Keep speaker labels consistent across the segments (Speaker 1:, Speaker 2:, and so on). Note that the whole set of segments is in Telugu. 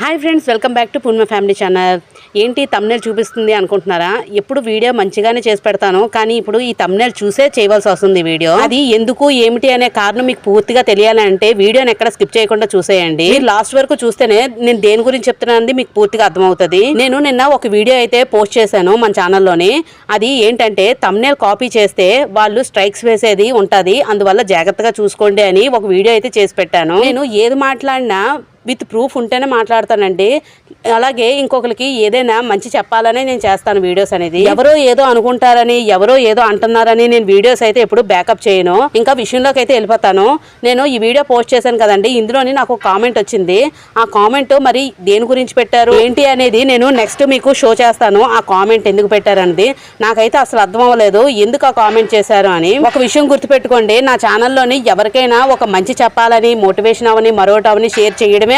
Speaker 1: hi friends welcome back to Purna family channel ఏంటి తమ్నేల్ చూపిస్తుంది అనుకుంటున్నారా ఎప్పుడు వీడియో మంచిగానే చేసి పెడతాను కానీ ఇప్పుడు ఈ తమ్నేల్ చూసే చేయవలసి వస్తుంది వీడియో అది ఎందుకు ఏమిటి అనే కారణం మీకు పూర్తిగా తెలియాలంటే వీడియోని ఎక్కడ స్కిప్ చేయకుండా చూసేయండి లాస్ట్ వరకు చూస్తేనే నేను దేని గురించి చెప్తున్నానది మీకు పూర్తిగా అర్థమవుతుంది నేను నిన్న ఒక వీడియో అయితే పోస్ట్ చేశాను మన ఛానల్లోని అది ఏంటంటే తమ్నేల్ కాపీ చేస్తే వాళ్ళు స్ట్రైక్స్ వేసేది ఉంటుంది అందువల్ల జాగ్రత్తగా చూసుకోండి అని ఒక వీడియో అయితే చేసి పెట్టాను నేను ఏది మాట్లాడినా విత్ ప్రూఫ్ ఉంటేనే మాట్లాడతానండి అలాగే ఇంకొకరికి ఏదైనా మంచి చెప్పాలనే నేను చేస్తాను వీడియోస్ అనేది ఎవరో ఏదో అనుకుంటారని ఎవరో ఏదో అంటున్నారని నేను వీడియోస్ అయితే ఎప్పుడు బ్యాకప్ చేయను ఇంకా విషయంలోకి అయితే వెళ్ళిపోతాను నేను ఈ వీడియో పోస్ట్ చేశాను కదండి ఇందులోని నాకు కామెంట్ వచ్చింది ఆ కామెంట్ మరి దేని గురించి పెట్టారు ఏంటి అనేది నేను నెక్స్ట్ మీకు షో చేస్తాను ఆ కామెంట్ ఎందుకు పెట్టారనేది నాకైతే అసలు అర్థం అవ్వలేదు ఎందుకు ఆ కామెంట్ చేశారు అని ఒక విషయం గుర్తుపెట్టుకోండి నా ఛానల్లోని ఎవరికైనా ఒక మంచి చెప్పాలని మోటివేషన్ అవని మరోటి అవని షేర్ చేయడమే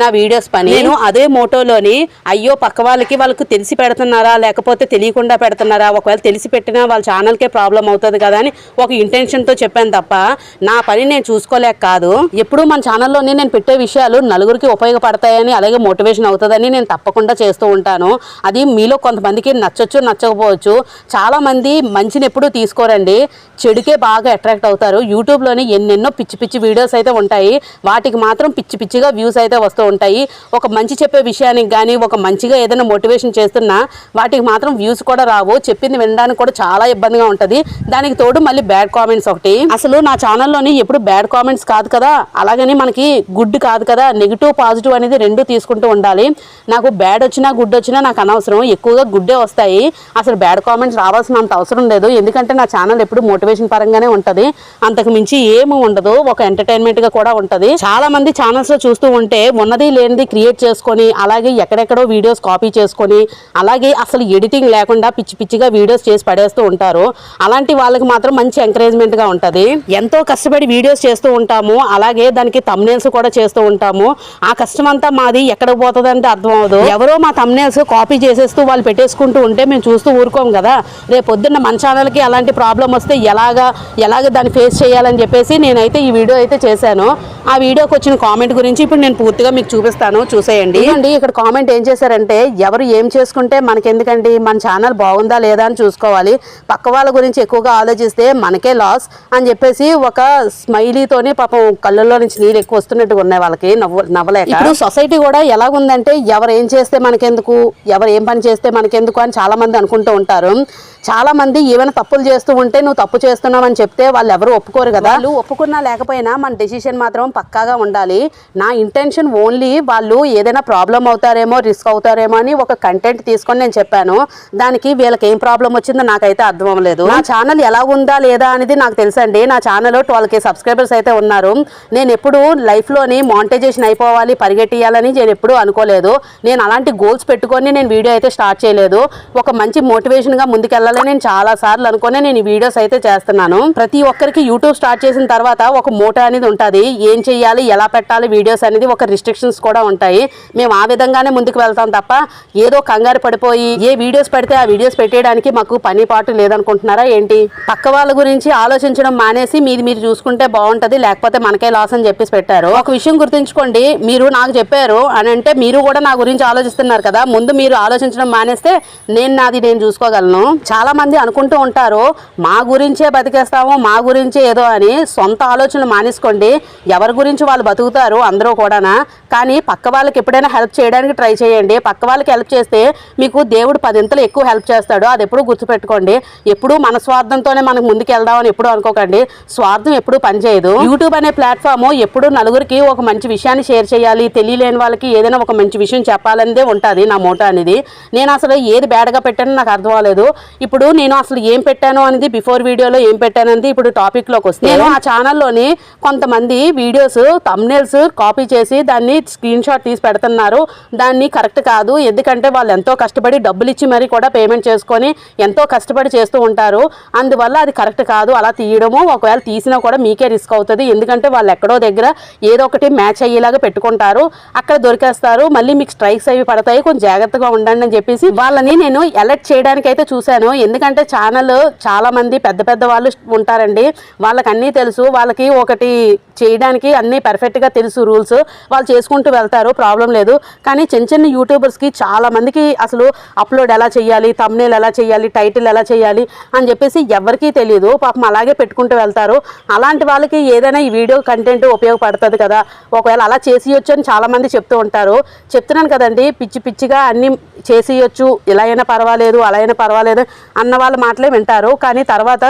Speaker 1: నా వీడియోస్ పని నేను అదే మోటోలోని అయ్యో పక్క వాళ్ళకి వాళ్ళకు తెలిసి పెడుతున్నారా లేకపోతే తెలియకుండా పెడుతున్నారా ఒకవేళ తెలిసి పెట్టినా వాళ్ళ ఛానల్కే ప్రాబ్లం అవుతుంది కదా అని ఒక ఇంటెన్షన్తో చెప్పాను తప్ప నా పని నేను చూసుకోలేక కాదు ఎప్పుడు మన ఛానల్లోనే నేను పెట్టే విషయాలు నలుగురికి ఉపయోగపడతాయని అలాగే మోటివేషన్ అవుతుందని నేను తప్పకుండా చేస్తూ ఉంటాను అది మీలో కొంతమందికి నచ్చచ్చు నచ్చకపోవచ్చు చాలామంది మంచిని ఎప్పుడూ తీసుకోరండి చెడుకే బాగా అట్రాక్ట్ అవుతారు యూట్యూబ్లోని ఎన్నెన్నో పిచ్చి పిచ్చి వీడియోస్ అయితే ఉంటాయి వాటికి మాత్రం పిచ్చి పిచ్చిగా వ్యూస్ అయితే వస్తూ ఉంటాయి ఒక మంచి చెప్పే విషయానికి కానీ ఒక మంచిగా ఏదైనా మోటివేషన్ చేస్తున్నా వాటికి మాత్రం వ్యూస్ కూడా రావు చెప్పింది వినడానికి కూడా చాలా ఇబ్బందిగా ఉంటుంది దానికి తోడు మళ్ళీ బ్యాడ్ కామెంట్స్ ఒకటి అసలు నా ఛానల్లోని ఎప్పుడు బ్యాడ్ కామెంట్స్ కాదు కదా అలాగని మనకి గుడ్ కాదు కదా నెగిటివ్ పాజిటివ్ అనేది రెండు తీసుకుంటూ ఉండాలి నాకు బ్యాడ్ వచ్చినా గుడ్ వచ్చినా నాకు అనవసరం ఎక్కువగా గుడ్డే వస్తాయి అసలు బ్యాడ్ కామెంట్స్ రావాల్సిన అంత అవసరం లేదు ఎందుకంటే నా ఛానల్ ఎప్పుడు మోటివేషన్ పరంగానే ఉంటుంది అంతకు మించి ఏమి ఉండదు ఒక ఎంటర్టైన్మెంట్గా కూడా ఉంటుంది చాలా మంది ఛానల్స్లో చూస్తూ ఉంటే ఉన్న ఉన్నది లేనిది క్రియేట్ చేసుకొని అలాగే ఎక్కడెక్కడో వీడియోస్ కాపీ చేసుకొని అలాగే అసలు ఎడిటింగ్ లేకుండా పిచ్చి పిచ్చిగా వీడియోస్ చేసి పడేస్తూ ఉంటారు అలాంటి వాళ్ళకి మాత్రం మంచి ఎంకరేజ్మెంట్గా ఉంటుంది ఎంతో కష్టపడి వీడియోస్ చేస్తూ ఉంటాము అలాగే దానికి తమ్నేల్స్ కూడా చేస్తూ ఉంటాము ఆ కష్టం అంతా మాది ఎక్కడ అంటే అర్థం అవదు ఎవరో మా తమ్నేల్స్ కాపీ చేసేస్తూ వాళ్ళు పెట్టేసుకుంటూ ఉంటే మేము చూస్తూ ఊరుకోం కదా రేపు పొద్దున్న మన ఛానల్కి అలాంటి ప్రాబ్లం వస్తే ఎలాగా ఎలాగ దాన్ని ఫేస్ చేయాలని చెప్పేసి నేనైతే ఈ వీడియో అయితే చేశాను ఆ వీడియోకి వచ్చిన కామెంట్ గురించి ఇప్పుడు నేను పూర్తిగా మీకు చూపిస్తాను చూసేయండి అండి ఇక్కడ కామెంట్ ఏం చేశారంటే ఎవరు ఏం చేసుకుంటే మనకెందుకండి మన ఛానల్ బాగుందా లేదా అని చూసుకోవాలి పక్క వాళ్ళ గురించి ఎక్కువగా ఆలోచిస్తే మనకే లాస్ అని చెప్పేసి ఒక స్మైలీతోనే పాపం కళ్ళల్లో నుంచి నీళ్ళు ఎక్కువ వస్తున్నట్టుగా ఉన్నాయి వాళ్ళకి నవ్వు నవ్వలేక ఇప్పుడు సొసైటీ కూడా ఎలాగుందంటే ఎవరు ఏం చేస్తే మనకెందుకు ఎవరు ఏం పని చేస్తే మనకెందుకు అని చాలా మంది అనుకుంటూ ఉంటారు చాలా మంది ఏమైనా తప్పులు చేస్తూ ఉంటే నువ్వు తప్పు చేస్తున్నావు అని చెప్తే వాళ్ళు ఎవరు ఒప్పుకోరు కదా వాళ్ళు ఒప్పుకున్నా లేకపోయినా మన డెసిషన్ మాత్రం పక్కాగా ఉండాలి నా ఇంటెన్షన్ ఓన్ ఓన్లీ వాళ్ళు ఏదైనా ప్రాబ్లం అవుతారేమో రిస్క్ అవుతారేమో అని ఒక కంటెంట్ తీసుకొని నేను చెప్పాను దానికి వీళ్ళకి ఏం ప్రాబ్లం వచ్చిందో నాకైతే అర్థం అవ్వలేదు నా ఛానల్ ఎలా ఉందా లేదా అనేది నాకు తెలుసండి నా ఛానల్ ట్వెల్వ్ కే సబ్స్క్రైబర్స్ అయితే ఉన్నారు నేను ఎప్పుడు లైఫ్లోని మానిటైజేషన్ అయిపోవాలి పరిగెట్టియాలని నేను ఎప్పుడు అనుకోలేదు నేను అలాంటి గోల్స్ పెట్టుకొని నేను వీడియో అయితే స్టార్ట్ చేయలేదు ఒక మంచి మోటివేషన్గా ముందుకెళ్ళాలని నేను చాలా సార్లు అనుకునే నేను ఈ వీడియోస్ అయితే చేస్తున్నాను ప్రతి ఒక్కరికి యూట్యూబ్ స్టార్ట్ చేసిన తర్వాత ఒక మోటో అనేది ఉంటుంది ఏం చేయాలి ఎలా పెట్టాలి వీడియోస్ అనేది ఒక రిస్ట్రిక్షన్ సెక్షన్స్ కూడా ఉంటాయి మేము ఆ విధంగానే ముందుకు వెళ్తాం తప్ప ఏదో కంగారు పడిపోయి ఏ వీడియోస్ పెడితే ఆ వీడియోస్ పెట్టేయడానికి మాకు పని పాటు లేదనుకుంటున్నారా ఏంటి పక్క వాళ్ళ గురించి ఆలోచించడం మానేసి మీది మీరు చూసుకుంటే బాగుంటుంది లేకపోతే మనకే లాస్ అని చెప్పేసి పెట్టారు ఒక విషయం గుర్తుంచుకోండి మీరు నాకు చెప్పారు అని అంటే మీరు కూడా నా గురించి ఆలోచిస్తున్నారు కదా ముందు మీరు ఆలోచించడం మానేస్తే నేను నాది నేను చూసుకోగలను చాలా మంది అనుకుంటూ ఉంటారు మా గురించే బతికేస్తాము మా గురించే ఏదో అని సొంత ఆలోచనలు మానేసుకోండి ఎవరి గురించి వాళ్ళు బతుకుతారు అందరూ కూడానా కానీ పక్క వాళ్ళకి ఎప్పుడైనా హెల్ప్ చేయడానికి ట్రై చేయండి పక్క వాళ్ళకి హెల్ప్ చేస్తే మీకు దేవుడు పదింతలు ఎక్కువ హెల్ప్ చేస్తాడు అది ఎప్పుడు గుర్తుపెట్టుకోండి ఎప్పుడు మన స్వార్థంతోనే మనకు ముందుకు వెళ్దామని ఎప్పుడు అనుకోకండి స్వార్థం ఎప్పుడు పనిచేయదు యూట్యూబ్ అనే ప్లాట్ఫామ్ ఎప్పుడు నలుగురికి ఒక మంచి విషయాన్ని షేర్ చేయాలి తెలియలేని వాళ్ళకి ఏదైనా ఒక మంచి విషయం చెప్పాలనేదే ఉంటుంది నా మూట అనేది నేను అసలు ఏది బ్యాడ్గా పెట్టానో నాకు అర్థం అవ్వలేదు ఇప్పుడు నేను అసలు ఏం పెట్టాను అనేది బిఫోర్ వీడియోలో ఏం పెట్టాను అనేది ఇప్పుడు టాపిక్లోకి వస్తుంది నేను ఆ ఛానల్లోని కొంతమంది వీడియోస్ తమ్నేల్స్ కాపీ చేసి దాన్ని స్క్రీన్ షాట్ తీసి పెడుతున్నారు దాన్ని కరెక్ట్ కాదు ఎందుకంటే వాళ్ళు ఎంతో కష్టపడి డబ్బులు ఇచ్చి మరీ కూడా పేమెంట్ చేసుకొని ఎంతో కష్టపడి చేస్తూ ఉంటారు అందువల్ల అది కరెక్ట్ కాదు అలా తీయడము ఒకవేళ తీసినా కూడా మీకే రిస్క్ అవుతుంది ఎందుకంటే వాళ్ళు ఎక్కడో దగ్గర ఏదో ఒకటి మ్యాచ్ అయ్యేలాగా పెట్టుకుంటారు అక్కడ దొరికేస్తారు మళ్ళీ మీకు స్ట్రైక్స్ అవి పడతాయి కొంచెం జాగ్రత్తగా ఉండండి అని చెప్పేసి వాళ్ళని నేను ఎలర్ట్ చేయడానికి అయితే చూశాను ఎందుకంటే ఛానల్ చాలామంది పెద్ద పెద్ద వాళ్ళు ఉంటారండి వాళ్ళకి అన్నీ తెలుసు వాళ్ళకి ఒకటి చేయడానికి అన్నీ పర్ఫెక్ట్గా తెలుసు రూల్స్ వాళ్ళు చేసుకుంటారు చేసుకుంటూ వెళ్తారు ప్రాబ్లం లేదు కానీ చిన్న చిన్న యూట్యూబర్స్కి చాలామందికి అసలు అప్లోడ్ ఎలా చేయాలి తమ్నేల్ ఎలా చేయాలి టైటిల్ ఎలా చేయాలి అని చెప్పేసి ఎవరికీ తెలియదు పాపం అలాగే పెట్టుకుంటూ వెళ్తారు అలాంటి వాళ్ళకి ఏదైనా ఈ వీడియో కంటెంట్ ఉపయోగపడుతుంది కదా ఒకవేళ అలా చేసియొచ్చు అని చాలామంది చెప్తూ ఉంటారు చెప్తున్నాను కదండి పిచ్చి పిచ్చిగా అన్నీ చేసియొచ్చు ఇలా అయినా పర్వాలేదు అలా అయినా పర్వాలేదు అన్న వాళ్ళ మాటలే వింటారు కానీ తర్వాత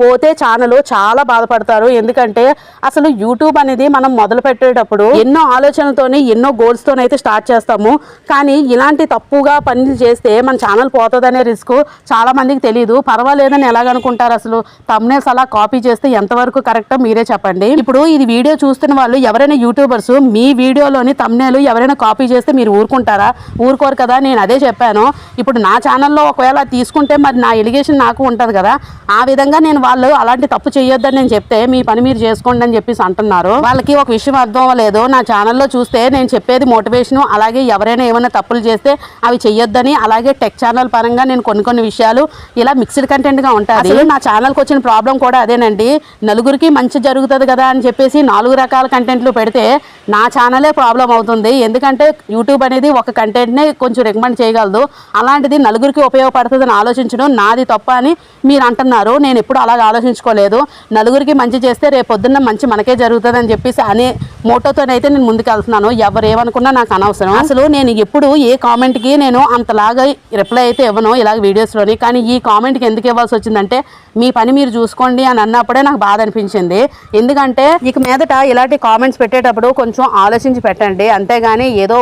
Speaker 1: పోతే ఛానల్ చాలా బాధపడతారు ఎందుకంటే అసలు యూట్యూబ్ అనేది మనం మొదలు పెట్టేటప్పుడు ఎన్నో ఆలోచనలతోనే ఎన్నో గోల్స్తోనైతే స్టార్ట్ చేస్తాము కానీ ఇలాంటి తప్పుగా పనులు చేస్తే మన ఛానల్ పోతుందనే రిస్క్ చాలా మందికి తెలియదు పర్వాలేదని ఎలాగనుకుంటారు అసలు తమ్నేస్ అలా కాపీ చేస్తే ఎంతవరకు కరెక్టో మీరే చెప్పండి ఇప్పుడు ఇది వీడియో చూస్తున్న వాళ్ళు ఎవరైనా యూట్యూబర్స్ మీ వీడియోలోని తమ్నేలు ఎవరైనా కాపీ చేస్తే మీరు ఊరుకుంటారా ఊరుకోరు కదా నేను అదే చెప్పాను ఇప్పుడు నా ఛానల్లో ఒకవేళ తీసుకుంటే మరి నా ఎలిగేషన్ నాకు ఉంటుంది కదా ఆ విధంగా నేను వాళ్ళు అలాంటి తప్పు చేయొద్దని నేను చెప్తే మీ పని మీరు చేసుకోండి అని చెప్పేసి అంటున్నారు వాళ్ళకి ఒక విషయం అర్థం అవ్వలేదు నా ఛానల్లో చూస్తే నేను చెప్పేది మోటివేషన్ అలాగే ఎవరైనా ఏమైనా తప్పులు చేస్తే అవి చెయ్యొద్దని అలాగే టెక్ ఛానల్ పరంగా నేను కొన్ని కొన్ని విషయాలు ఇలా మిక్స్డ్ కంటెంట్గా ఉంటాయి నా ఛానల్కి వచ్చిన ప్రాబ్లం కూడా అదేనండి నలుగురికి మంచి జరుగుతుంది కదా అని చెప్పేసి నాలుగు రకాల కంటెంట్లు పెడితే నా ఛానలే ప్రాబ్లం అవుతుంది ఎందుకంటే యూట్యూబ్ అనేది ఒక కంటెంట్నే కొంచెం రికమెండ్ చేయగలదు అలాంటిది నలుగురికి ఉపయోగపడుతుందని ఆలోచించడం నాది తప్ప అని మీరు అంటున్నారు నేను ఎప్పుడు అలా అలాగే ఆలోచించుకోలేదు నలుగురికి మంచి చేస్తే రేపొద్దున్న మంచి మనకే జరుగుతుంది అని చెప్పేసి అనే మోటోతోనైతే నేను ముందుకు వెళ్తున్నాను ఎవరు ఏమనుకున్నా నాకు అనవసరం అసలు నేను ఎప్పుడు ఏ కామెంట్కి నేను అంతలాగా రిప్లై అయితే ఇవ్వను ఇలాగ వీడియోస్లోని కానీ ఈ కామెంట్కి ఎందుకు ఇవ్వాల్సి వచ్చిందంటే మీ పని మీరు చూసుకోండి అని అన్నప్పుడే నాకు బాధ అనిపించింది ఎందుకంటే ఇక మీదట ఇలాంటి కామెంట్స్ పెట్టేటప్పుడు కొంచెం ఆలోచించి పెట్టండి అంతేగాని ఏదో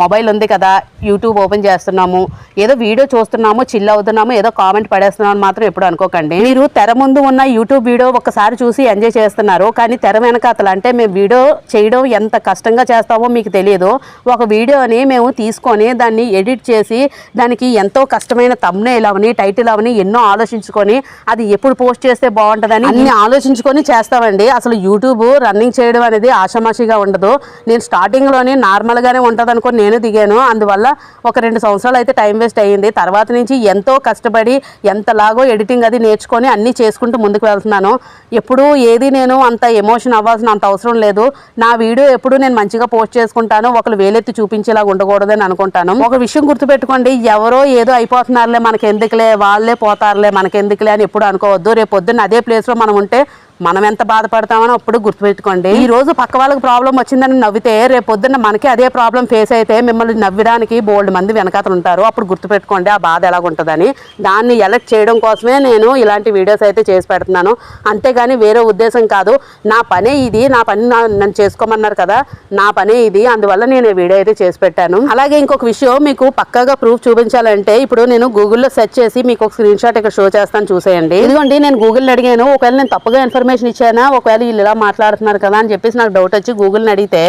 Speaker 1: మొబైల్ ఉంది కదా యూట్యూబ్ ఓపెన్ చేస్తున్నాము ఏదో వీడియో చూస్తున్నాము చిల్ అవుతున్నాము ఏదో కామెంట్ పడేస్తున్నాము మాత్రం ఎప్పుడు అనుకోకండి మీరు తెర తెర ముందు ఉన్న యూట్యూబ్ వీడియో ఒకసారి చూసి ఎంజాయ్ చేస్తున్నారు కానీ తెర వెనక అతలు అంటే మేము వీడియో చేయడం ఎంత కష్టంగా చేస్తామో మీకు తెలియదు ఒక వీడియోని మేము తీసుకొని దాన్ని ఎడిట్ చేసి దానికి ఎంతో కష్టమైన తమ్నేల్ అవని టైటిల్ అవని ఎన్నో ఆలోచించుకొని అది ఎప్పుడు పోస్ట్ చేస్తే బాగుంటుందని అన్ని ఆలోచించుకొని చేస్తామండి అసలు యూట్యూబ్ రన్నింగ్ చేయడం అనేది ఆషామాషిగా ఉండదు నేను స్టార్టింగ్లోనే నార్మల్గానే ఉంటుంది అనుకుని నేను దిగాను అందువల్ల ఒక రెండు సంవత్సరాలు అయితే టైం వేస్ట్ అయ్యింది తర్వాత నుంచి ఎంతో కష్టపడి ఎంతలాగో ఎడిటింగ్ అది నేర్చుకొని అన్ని చేసుకుంటూ ముందుకు వెళ్తున్నాను ఎప్పుడు ఏది నేను అంత ఎమోషన్ అవ్వాల్సిన అంత అవసరం లేదు నా వీడియో ఎప్పుడు నేను మంచిగా పోస్ట్ చేసుకుంటాను ఒకరు వేలెత్తి చూపించేలా ఉండకూడదని అనుకుంటాను ఒక విషయం గుర్తుపెట్టుకోండి ఎవరో ఏదో అయిపోతున్నారులే మనకెందుకులే వాళ్ళే పోతారులే మనకెందుకులే అని ఎప్పుడు అనుకోవద్దు రేపు పొద్దున్న అదే ప్లేస్లో మనం ఉంటే మనం ఎంత బాధపడతామని అప్పుడు గుర్తుపెట్టుకోండి ఈ రోజు పక్క వాళ్ళకి ప్రాబ్లం వచ్చిందని నవ్వితే రేపు పొద్దున్న మనకి అదే ప్రాబ్లం ఫేస్ అయితే మిమ్మల్ని నవ్వడానికి బోల్డ్ మంది వెనకాతలు ఉంటారు అప్పుడు గుర్తుపెట్టుకోండి ఆ బాధ ఎలాగుంటుందని దాన్ని ఎలక్ట్ చేయడం కోసమే నేను ఇలాంటి వీడియోస్ అయితే చేసి పెడుతున్నాను అంతేగాని వేరే ఉద్దేశం కాదు నా పనే ఇది నా పని నన్ను చేసుకోమన్నారు కదా నా పనే ఇది అందువల్ల నేను వీడియో అయితే చేసి పెట్టాను అలాగే ఇంకొక విషయం మీకు పక్కగా ప్రూఫ్ చూపించాలంటే ఇప్పుడు నేను గూగుల్లో సెర్చ్ చేసి మీకు ఒక స్క్రీన్ షాట్ ఇక్కడ షో చేస్తాను చూసేయండి ఇదిగోండి నేను గూగుల్ అడిగాను ఒకవేళ నేను తప్పగా ఇన్ఫర్మేషన్ ఇన్ఫర్మేషన్ ఇచ్చానా ఒకవేళ వీళ్ళు ఇలా మాట్లాడుతున్నారు కదా అని చెప్పేసి నాకు డౌట్ వచ్చి గూగుల్ని అడిగితే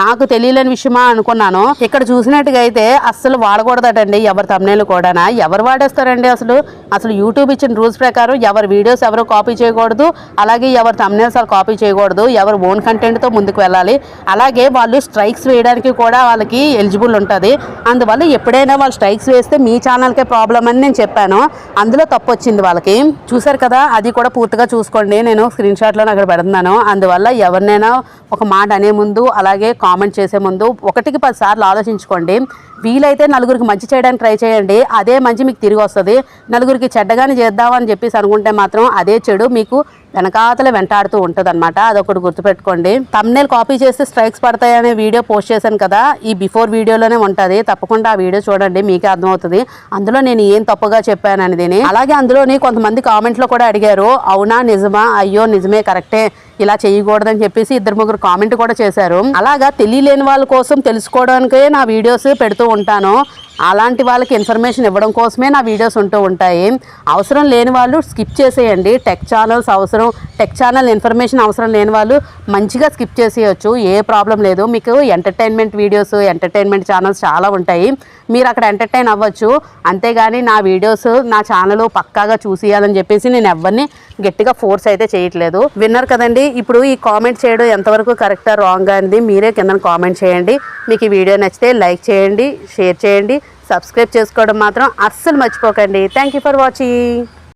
Speaker 1: నాకు తెలియలేని విషయమా అనుకున్నాను ఇక్కడ చూసినట్టుగా అయితే అస్సలు వాడకూడదటండి ఎవరి తమ్నేలు కూడానా ఎవరు వాడేస్తారండి అసలు అసలు యూట్యూబ్ ఇచ్చిన రూల్స్ ప్రకారం ఎవరి వీడియోస్ ఎవరు కాపీ చేయకూడదు అలాగే ఎవరి తమ్నేల్స్ వాళ్ళు కాపీ చేయకూడదు ఎవరు ఓన్ కంటెంట్తో ముందుకు వెళ్ళాలి అలాగే వాళ్ళు స్ట్రైక్స్ వేయడానికి కూడా వాళ్ళకి ఎలిజిబుల్ ఉంటుంది అందువల్ల ఎప్పుడైనా వాళ్ళు స్ట్రైక్స్ వేస్తే మీ ఛానల్కే ప్రాబ్లం అని నేను చెప్పాను అందులో తప్పు వచ్చింది వాళ్ళకి చూసారు కదా అది కూడా పూర్తిగా చూసుకోండి నేను స్క్రీన్ షాట్లో అక్కడ పెడుతున్నాను అందువల్ల ఎవరినైనా ఒక మాట అనే ముందు అలాగే కామెంట్ చేసే ముందు ఒకటికి పది సార్లు ఆలోచించుకోండి వీలైతే నలుగురికి మంచి చేయడానికి ట్రై చేయండి అదే మంచి మీకు తిరిగి వస్తుంది నలుగురికి చెడ్డగానే చేద్దామని చెప్పేసి అనుకుంటే మాత్రం అదే చెడు మీకు వెనకాతల వెంటాడుతూ ఉంటుంది అనమాట అదొకటి గుర్తుపెట్టుకోండి తమ్నేలు కాపీ చేస్తే స్ట్రైక్స్ పడతాయనే వీడియో పోస్ట్ చేశాను కదా ఈ బిఫోర్ వీడియోలోనే ఉంటుంది తప్పకుండా ఆ వీడియో చూడండి మీకే అర్థమవుతుంది అందులో నేను ఏం తప్పుగా చెప్పాను దీని అలాగే అందులోని కొంతమంది కామెంట్లో కూడా అడిగారు అవునా నిజమా అయ్యో నిజమే కరెక్టే ఇలా చేయకూడదని చెప్పేసి ఇద్దరు ముగ్గురు కామెంట్ కూడా చేశారు అలాగా తెలియలేని వాళ్ళ కోసం తెలుసుకోవడానికే నా వీడియోస్ పెడుతూ ఉంటాను అలాంటి వాళ్ళకి ఇన్ఫర్మేషన్ ఇవ్వడం కోసమే నా వీడియోస్ ఉంటూ ఉంటాయి అవసరం లేని వాళ్ళు స్కిప్ చేసేయండి టెక్ ఛానల్స్ అవసరం టెక్ ఛానల్ ఇన్ఫర్మేషన్ అవసరం లేని వాళ్ళు మంచిగా స్కిప్ చేసేయచ్చు ఏ ప్రాబ్లం లేదు మీకు ఎంటర్టైన్మెంట్ వీడియోస్ ఎంటర్టైన్మెంట్ ఛానల్స్ చాలా ఉంటాయి మీరు అక్కడ ఎంటర్టైన్ అవ్వచ్చు అంతేగాని నా వీడియోస్ నా ఛానల్ పక్కాగా చూసియాలని చెప్పేసి నేను ఎవరిని గట్టిగా ఫోర్స్ అయితే చేయట్లేదు విన్నారు కదండి ఇప్పుడు ఈ కామెంట్ చేయడం ఎంతవరకు కరెక్టా రాంగ్ అనేది మీరే కింద కామెంట్ చేయండి మీకు ఈ వీడియో నచ్చితే లైక్ చేయండి షేర్ చేయండి సబ్స్క్రైబ్ చేసుకోవడం మాత్రం అస్సలు మర్చిపోకండి థ్యాంక్ ఫర్ వాచింగ్